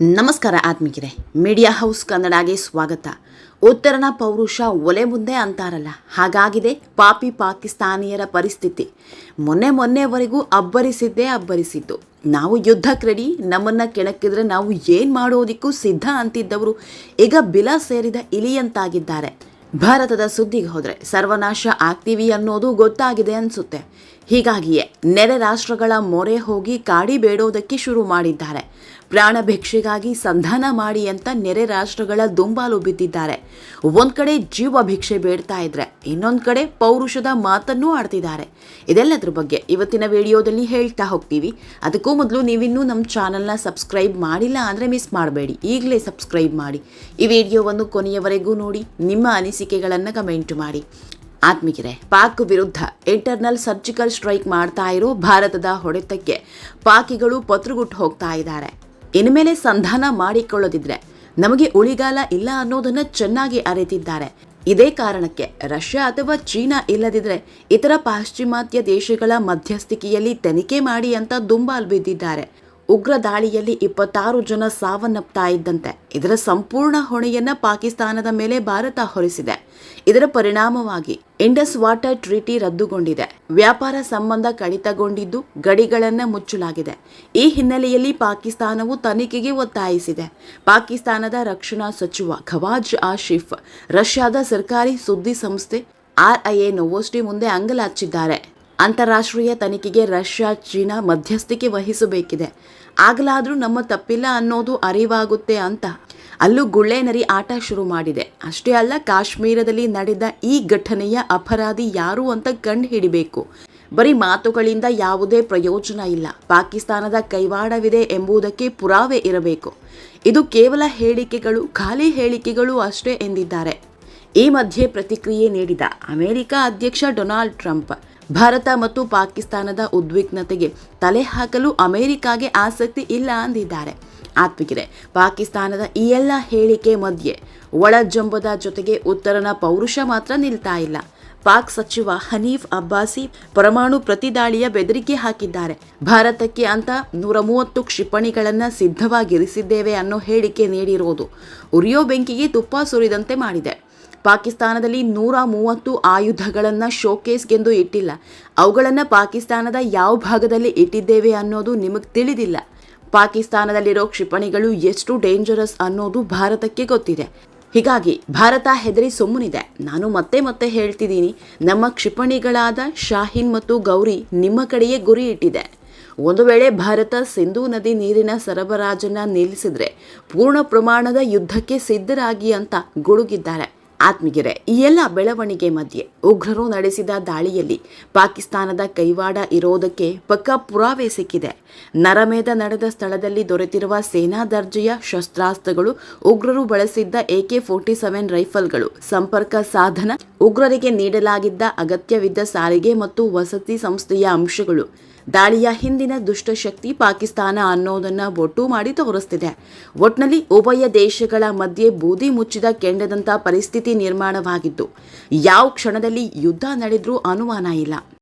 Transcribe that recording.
ನಮಸ್ಕಾರ ಆತ್ಮಿಕರೇ. Media house ಕನ್ನಡಗೆ ಸ್ವಾಗತ. ಉತ್ತರನ ಪೌರುಷ ಒಲೆ ಮುಂದೆ ಅಂತಾರಲ್ಲ, ಹಾಗಾಗಿದೆ ಪಾಪಿ ಪಾಕಿಸ್ತಾನಿಯರ ಪರಿಸ್ಥಿತಿ. ಮೊನ್ನೆ ಮೊನ್ನೆವರೆಗೂ ಅಬ್ಬರಿಸಿದ್ದೇ ಅಬ್ಬರಿಸಿದ್ದು. ನಾವು ಯುದ್ಧಕ್ಕೆ ರೆಡಿ ನಮ್ಮನ್ನು ಕೆಣಕಿದ್ರೆ ನಾವು ಏನು ಮಾಡೋದಿಕ್ಕೂ ಸಿದ್ಧ ಅಂತಿದ್ದವರು ಈಗ ಬಿಲ ಸೇರಿದ ಇಲಿಯಂತಾಗಿದ್ದಾರೆ. ಭಾರತದ ಸುದ್ದಿಗೆ ಹೋದರೆ ಸರ್ವನಾಶ ಆಗ್ತೀವಿ ಅನ್ನೋದು ಗೊತ್ತಾಗಿದೆ ಅನಿಸುತ್ತೆ. ಹೀಗಾಗಿಯೇ ನೆರೆ ರಾಷ್ಟ್ರಗಳ ಮೊರೆ ಹೋಗಿ ಕಾಡಿ ಬೇಡೋದಕ್ಕೆ ಶುರು ಮಾಡಿದ್ದಾರೆ. ಪ್ರಾಣ ಭಿಕ್ಷೆಗಾಗಿ ಸಂಧಾನ ಮಾಡಿ ಅಂತ ನೆರೆ ರಾಷ್ಟ್ರಗಳ ದುಂಬಾಲು ಬಿದ್ದಿದ್ದಾರೆ. ಒಂದ್ ಕಡೆ ಜೀವ ಭಿಕ್ಷೆ ಬೇಡ್ತಾ ಇದ್ರೆ, ಇನ್ನೊಂದ್ ಕಡೆ ಪೌರುಷದ ಮಾತನ್ನೂ ಆಡ್ತಿದ್ದಾರೆ. ಇದೆಲ್ಲದ್ರ ಬಗ್ಗೆ ಇವತ್ತಿನ ವಿಡಿಯೋದಲ್ಲಿ ಹೇಳ್ತಾ ಹೋಗ್ತೀವಿ. ಅದಕ್ಕೂ ಮೊದಲು ನೀವಿನ್ನೂ ನಮ್ಮ ಚಾನಲ್ನ ಸಬ್ಸ್ಕ್ರೈಬ್ ಮಾಡಿಲ್ಲ ಅಂದರೆ ಮಿಸ್ ಮಾಡಬೇಡಿ. ಈಗಲೇ ಸಬ್ಸ್ಕ್ರೈಬ್ ಮಾಡಿ. ಈ ವಿಡಿಯೋವನ್ನು ಕೊನೆಯವರೆಗೂ ನೋಡಿ, ನಿಮ್ಮ ಅನಿಸಿಕೆಗಳನ್ನು ಕಮೆಂಟ್ ಮಾಡಿ. ಆತ್ಮಿಕರೇ, ಪಾಕ್ ವಿರುದ್ಧ ಇಂಟರ್ನಲ್ ಸರ್ಜಿಕಲ್ ಸ್ಟ್ರೈಕ್ ಮಾಡ್ತಾ ಇರೋ ಭಾರತದ ಹೊಡೆತಕ್ಕೆ ಪಾಕಿಗಳು ಪತ್ರುಗುಟ್ಟು ಹೋಗ್ತಾ ಇದ್ದಾರೆ. ಇನ್ಮೇಲೆ ಸಂಧಾನ ಮಾಡಿಕೊಳ್ಳದಿದ್ರೆ ನಮಗೆ ಉಳಿಗಾಲ ಇಲ್ಲ ಅನ್ನೋದನ್ನ ಚೆನ್ನಾಗಿ ಅರಿತಿದ್ದಾರೆ. ಇದೇ ಕಾರಣಕ್ಕೆ ರಷ್ಯಾ ಅಥವಾ ಚೀನಾ ಇಲ್ಲದಿದ್ರೆ ಇತರ ಪಾಶ್ಚಿಮಾತ್ಯ ದೇಶಗಳ ಮಧ್ಯಸ್ಥಿಕೆಯಲ್ಲಿ ತನಿಖೆ ಮಾಡಿ ಅಂತ ದುಂಬಾಲ್ ಬಿದ್ದಿದ್ದಾರೆ. ಉಗ್ರ ದಾಳಿಯಲ್ಲಿ ಇಪ್ಪತ್ತಾರು ಜನ ಸಾವನ್ನಪ್ತಾ ಇದ್ದಂತೆ. ಇದರ ಸಂಪೂರ್ಣ ಹೊಣೆಯನ್ನ ಪಾಕಿಸ್ತಾನದ ಮೇಲೆ ಭಾರತ ಹೊರಿಸಿದೆ. ಇದರ ಪರಿಣಾಮವಾಗಿ ಇಂಡಸ್ ವಾಟರ್ ಟ್ರೀಟಿ ರದ್ದುಗೊಂಡಿದೆ. ವ್ಯಾಪಾರ ಸಂಬಂಧ ಕಡಿತಗೊಂಡಿದ್ದು ಗಡಿಗಳನ್ನು ಮುಚ್ಚಲಾಗಿದೆ. ಈ ಹಿನ್ನೆಲೆಯಲ್ಲಿ ಪಾಕಿಸ್ತಾನವು ತನಿಖೆಗೆ ಒತ್ತಾಯಿಸಿದೆ. ಪಾಕಿಸ್ತಾನದ ರಕ್ಷಣಾ ಸಚಿವ ಖವಾಜ್ ಆಶಿಫ್, ರಷ್ಯಾದ ಸರ್ಕಾರಿ ಸುದ್ದಿ ಸಂಸ್ಥೆ ಆರ್ಐಎ ನೋವೋಸ್ಟಿ ಮುಂದೆ ಅಂಗಲಾಚಿದ್ದಾರೆ ಅಂತಾರಾಷ್ಟ್ರೀಯ ತನಿಖೆಗೆ ರಷ್ಯಾ, ಚೀನಾ ಮಧ್ಯಸ್ಥಿಕೆ ವಹಿಸಬೇಕಿದೆ. ಆಗಲಾದರೂ ನಮ್ಮ ತಪ್ಪಿಲ್ಲ ಅನ್ನೋದು ಅರಿವಾಗುತ್ತೆ ಅಂತ ಅಲ್ಲೂ ಗುಳ್ಳೆ ನರಿ ಆಟ ಶುರು ಮಾಡಿದೆ. ಅಷ್ಟೇ ಅಲ್ಲ, ಕಾಶ್ಮೀರದಲ್ಲಿ ನಡೆದ ಈ ಘಟನೆಯ ಅಪರಾಧಿ ಯಾರು ಅಂತ ಕಂಡು ಹಿಡಿಬೇಕು ಬರೀ ಮಾತುಗಳಿಂದ ಯಾವುದೇ ಪ್ರಯೋಜನ ಇಲ್ಲ. ಪಾಕಿಸ್ತಾನದ ಕೈವಾಡವಿದೆ ಎಂಬುದಕ್ಕೆ ಪುರಾವೆ ಇರಬೇಕು. ಇದು ಕೇವಲ ಹೇಳಿಕೆಗಳು, ಖಾಲಿ ಹೇಳಿಕೆಗಳು ಅಷ್ಟೇ ಎಂದಿದ್ದಾರೆ. ಈ ಮಧ್ಯೆ ಪ್ರತಿಕ್ರಿಯೆ ನೀಡಿದ ಅಮೆರಿಕ ಅಧ್ಯಕ್ಷ ಡೊನಾಲ್ಡ್ ಟ್ರಂಪ್. ಭಾರತ ಮತ್ತು ಪಾಕಿಸ್ತಾನದ ಉದ್ವಿಗ್ನತೆಗೆ ತಲೆ ಹಾಕಲು ಅಮೆರಿಕಾಗೆ ಆಸಕ್ತಿ ಇಲ್ಲ ಅಂದಿದ್ದಾರೆ. ಆತ್ಮಿಕರೆ, ಪಾಕಿಸ್ತಾನದ ಈ ಎಲ್ಲ ಹೇಳಿಕೆ ಮಧ್ಯೆ ಒಳಜಂಬದ ಜೊತೆಗೆ ಉತ್ತರನ ಪೌರುಷ ಮಾತ್ರ ನಿಲ್ತಾ ಇಲ್ಲ. ಪಾಕ್ ಸಚಿವ ಹನೀಫ್ ಅಬ್ಬಾಸಿ ಪರಮಾಣು ಪ್ರತಿದಾಳಿಯ ಬೆದರಿಕೆ ಹಾಕಿದ್ದಾರೆ. ಭಾರತಕ್ಕೆ ಅಂತ ನೂರ ಮೂವತ್ತು ಕ್ಷಿಪಣಿಗಳನ್ನು ಸಿದ್ಧವಾಗಿರಿಸಿದ್ದೇವೆ ಅನ್ನೋ ಹೇಳಿಕೆ ನೀಡಿರೋದು ಉರಿಯೋ ಬೆಂಕಿಗೆ ತುಪ್ಪ ಸುರಿದಂತೆ ಮಾಡಿದೆ. ಪಾಕಿಸ್ತಾನದಲ್ಲಿ ನೂರ ಮೂವತ್ತು ಆಯುಧಗಳನ್ನು ಶೋಕೇಸ್ಗೆಂದು ಇಟ್ಟಿಲ್ಲ. ಅವುಗಳನ್ನು ಪಾಕಿಸ್ತಾನದ ಯಾವ ಭಾಗದಲ್ಲಿ ಇಟ್ಟಿದ್ದೇವೆ ಅನ್ನೋದು ನಿಮಗೆ ತಿಳಿದಿಲ್ಲ. ಪಾಕಿಸ್ತಾನದಲ್ಲಿರೋ ಕ್ಷಿಪಣಿಗಳು ಎಷ್ಟು ಡೇಂಜರಸ್ ಅನ್ನೋದು ಭಾರತಕ್ಕೆ ಗೊತ್ತಿದೆ. ಹೀಗಾಗಿ ಭಾರತ ಹೆದರಿ ಸುಮ್ಮನಿದೆ. ನಾನು ಮತ್ತೆ ಮತ್ತೆ ಹೇಳ್ತಿದ್ದೀನಿ, ನಮ್ಮ ಕ್ಷಿಪಣಿಗಳಾದ ಶಾಹೀನ್ ಮತ್ತು ಗೌರಿ ನಿಮ್ಮ ಕಡೆಯೇ ಗುರಿ ಇಟ್ಟಿದೆ. ಒಂದು ವೇಳೆ ಭಾರತ ಸಿಂಧೂ ನದಿ ನೀರಿನ ಸರಬರಾಜನ್ನ ನಿಲ್ಲಿಸಿದ್ರೆ ಪೂರ್ಣ ಪ್ರಮಾಣದ ಯುದ್ಧಕ್ಕೆ ಸಿದ್ಧರಾಗಿ ಅಂತ ಗುಡುಗಿದ್ದಾರೆ. ಆತ್ಮಿಗೆರೆ ಈ ಎಲ್ಲ ಬೆಳವಣಿಗೆ ಮಧ್ಯೆ ಉಗ್ರರು ನಡೆಸಿದ ದಾಳಿಯಲ್ಲಿ ಪಾಕಿಸ್ತಾನದ ಕೈವಾಡ ಇರೋದಕ್ಕೆ ಪಕ್ಕಾ ಪುರಾವೆ ಸಿಕ್ಕಿದೆ. ನರಮೇಧ ನಡೆದ ಸ್ಥಳದಲ್ಲಿ ದೊರೆತಿರುವ ಸೇನಾ ದರ್ಜೆಯ ಶಸ್ತ್ರಾಸ್ತ್ರಗಳು ಉಗ್ರರು ಬಳಸಿದ್ದ ಎಕೆ ಫೋರ್ಟಿ ಸೆವೆನ್ ರೈಫಲ್ಗಳು. ಸಂಪರ್ಕ ಸಾಧನ ಉಗ್ರರಿಗೆ ನೀಡಲಾಗಿದ್ದ ಅಗತ್ಯವಿದ್ದ ಸಾರಿಗೆ ಮತ್ತು ವಸತಿ ಸಂಸ್ಥೆಯ ಅಂಶಗಳು. ದಾಳಿಯ ಹಿಂದಿನ ದುಷ್ಟಶಕ್ತಿ ಪಾಕಿಸ್ತಾನ ಅನ್ನೋದನ್ನ ಒಟ್ಟು ಮಾಡಿ ತೋರಿಸ್ತಿದೆ. ಒಟ್ನಲ್ಲಿ ಉಭಯ ದೇಶಗಳ ಮಧ್ಯೆ ಬೂದಿ ಮುಚ್ಚಿದ ಕೆಂಡದಂತ ಪರಿಸ್ಥಿತಿ ನಿರ್ಮಾಣವಾಗಿದ್ದು, ಯಾವ ಕ್ಷಣದಲ್ಲಿ ಯುದ್ಧ ನಡೆದರೂ ಅನುಮಾನ ಇಲ್ಲ.